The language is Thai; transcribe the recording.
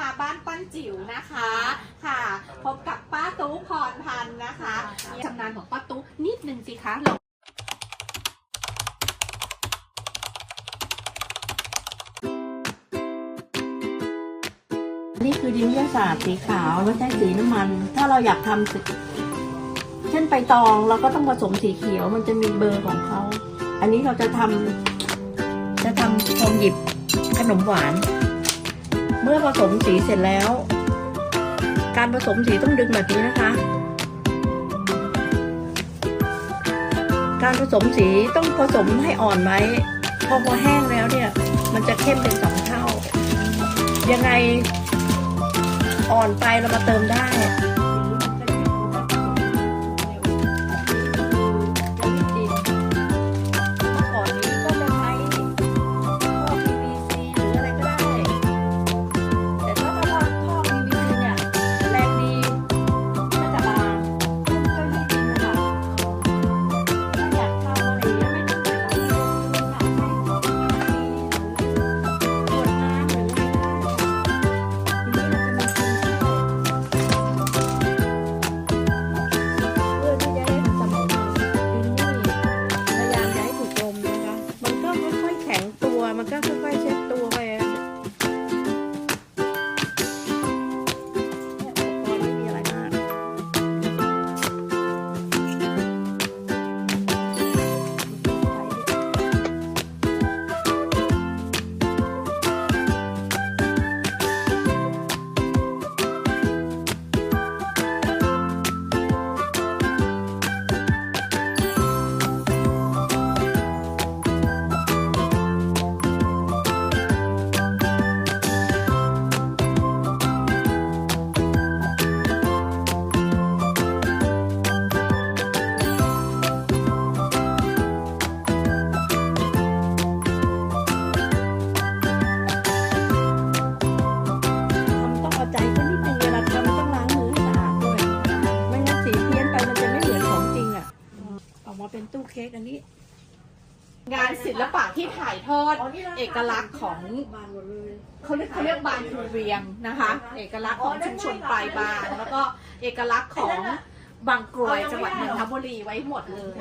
มาบ้านปั้นจิ๋วนะคะค่ะ พบกับป้าตุ๊พรพันธ์นะคะมีชำนาญของป้าตุ๊นิดนึงสิคะเรานี่คือดินวิทยาศาสตร์สีขาวแล้วใช้สีน้ำมัน ถ้าเราอยากทำสีเช่นไปตองเราก็ต้องผสมสีเขียวมันจะมีเบอร์ของเขา อันนี้เราจะทำจะทำทองหยิบขนมหวาน เมื่อผสมสีเสร็จแล้ว การผสมสีต้องดึงแบบนี้นะคะ การผสมสีต้องผสมให้อ่อนไว้พอพอแห้งแล้วเนี่ย มันจะเข้มเป็นสองเท่า ยังไงอ่อนไปเรามาเติมได้ เป็นตู้เค้กอันนี้ งานศิลปะที่ถ่ายทอดเอกลักษณ์ของบานหมดเลยเขาเรียกเขาเรียกบานภูเวียงนะคะ เอกลักษณ์ของชุมชนปลายบางแล้วก็เอกลักษณ์ของบางกรวยจังหวัดนนทบุรีไว้หมดเลย